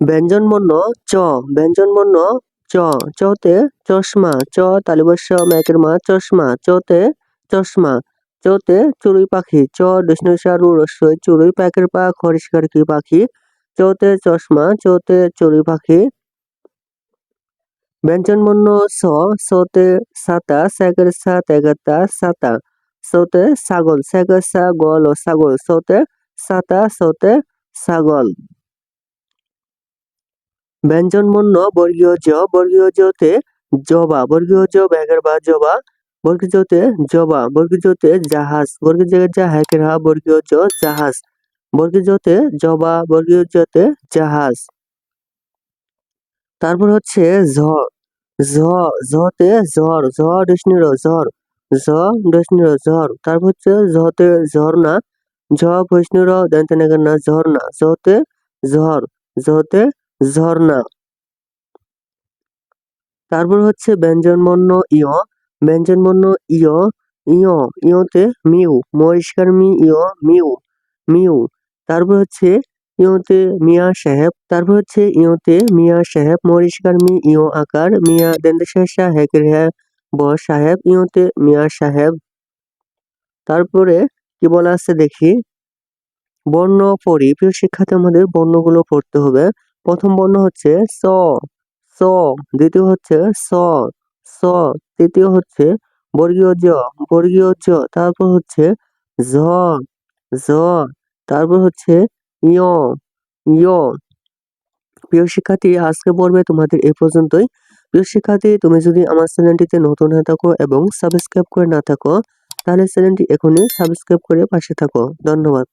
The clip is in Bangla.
ব্যঞ্জনবর্ণ চ ব্যঞ্জনবর্ণ চ, চতে চশমা, চ তালিবস্য ম্যাকের মা, চশমা, চতে চশমা, চতে চড়ুই পাখি, চ দৃষ্ণসারু রস্যই চড়ুই পাখির পা খরিষ্কার কি পাখি, চতে চশমা, চতে চড়ুই পাখি। ব্যঞ্জন ব্যঞ্জনবর্ণ স, সতে সাতা স্যাকের সা তেগাতা সাতা। সতে ছাগল স্যাকের সা, গল ও ছাগল, সতে সাতা, সতে ছাগল। ব্যঞ্জনবর্ণ বর্গীয় জ, বর্গীয় জতে জবা, বর্গীয় জ ব্যাগের বা জবা, বর্গীয় জতে জবা, বর্গীয় জতে জাহাজ, বর্গীয় জায়গায় যা হ্যাকের হা, বর্গীয় জ জাহাজ, বর্গীয় জতে জবা, বর্গীয় জতে জাহাজ। তারপর হচ্ছে ঝ ঝ, ঝতে ঝড় ঝ ডেশনির ঝড় ঝ ডেশনির ঝড় তারপর হচ্ছে ঝতে ঝর্ণা ঝ ভৈষ্ণুর দন্তনাগর না ঝর্ণা ঝতে ঝড় ঝতে ঝর্ণা। তারপর হচ্ছে ব্যঞ্জনবর্ণ ইয়। ব্যঞ্জনবর্ণ ইয় ইয়, ইয়তে মিউ মরিষ্কার মি, ইয়, মিউ মিউ। তারপর হচ্ছে ইয়তে মিয়া সাহেব, তারপর হচ্ছে ইয়তে মিয়া সাহেব মরিষ্কার মি, ইয় আকার, মিয়া দেন্দেশা হেকের হ্যাঁ ব সাহেব, ইয়তে মিয়া সাহেব। তারপরে কি বলা আছে দেখি? বর্ণ পড়ি। প্রিয় শিক্ষার্থী, আমাদের বর্ণগুলো পড়তে হবে। প্রথম বর্ণ হচ্ছে স স, দ্বিতীয় হচ্ছে স স, তৃতীয় হচ্ছে বর্গীয় জ বর্গীয় জ তারপর হচ্ছে ঝ ঝ, তারপর হচ্ছে ইয় ইয় প্রিয় শিক্ষার্থী আজকে পড়বে তোমাদের এই পর্যন্তই। প্রিয় শিক্ষার্থী, তুমি যদি আমার চ্যানেলটিতে নতুন হয়ে থাকো এবং সাবস্ক্রাইব করে না থাকো, তাহলে চ্যানেলটি এখনই সাবস্ক্রাইব করে পাশে থাকো। ধন্যবাদ।